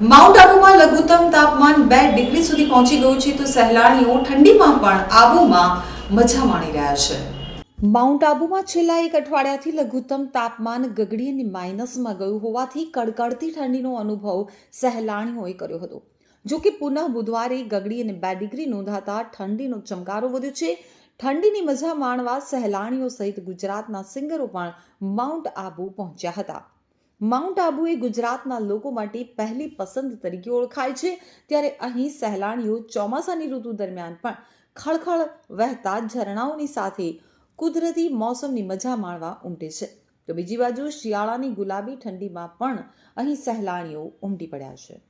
Mount આબુમાં લઘુત્તમ તાપમાન બે ડિગ્રી સુધી પહોંચી ગયું છે તો સહેલાણીઓ ઠંડીમાં પણ આબુમાં મજા માણી રહ્યા છે. માઉન્ટ આબુમાં છેલ્લા એક અઠવાડિયાથી લઘુત્તમ તાપમાન ગગડી અને માઇનસમાં ગયું હોવાથી કડકડતી ઠંડીનો અનુભવ સહેલાણીઓએ કર્યો હતો. જો કે પુનઃ બુધવારે ગગડી અને બે ડિગ્રી નોંધાતા ઠંડીનો ચમકારો વધ્યો છે. ઠંડીની મજા માણવા સહેલાણીઓ સહિત ગુજરાતના સિંગરો પણ માઉન્ટ આબુ પહોંચ્યા હતા. માઉન્ટ આબુ એ ગુજરાતના લોકો માટે પહેલી પસંદ તરીકે ઓળખાય છે. ત્યારે અહીં સહેલાણીઓ ચોમાસાની ઋતુ દરમિયાન પણ ખળખળ વહેતા ઝરણાઓની સાથે કુદરતી મોસમની મજા માણવા ઉમટે છે. તો બીજી બાજુ શિયાળાની ગુલાબી ઠંડીમાં પણ અહીં સહેલાણીઓ ઉમટી પડ્યા છે.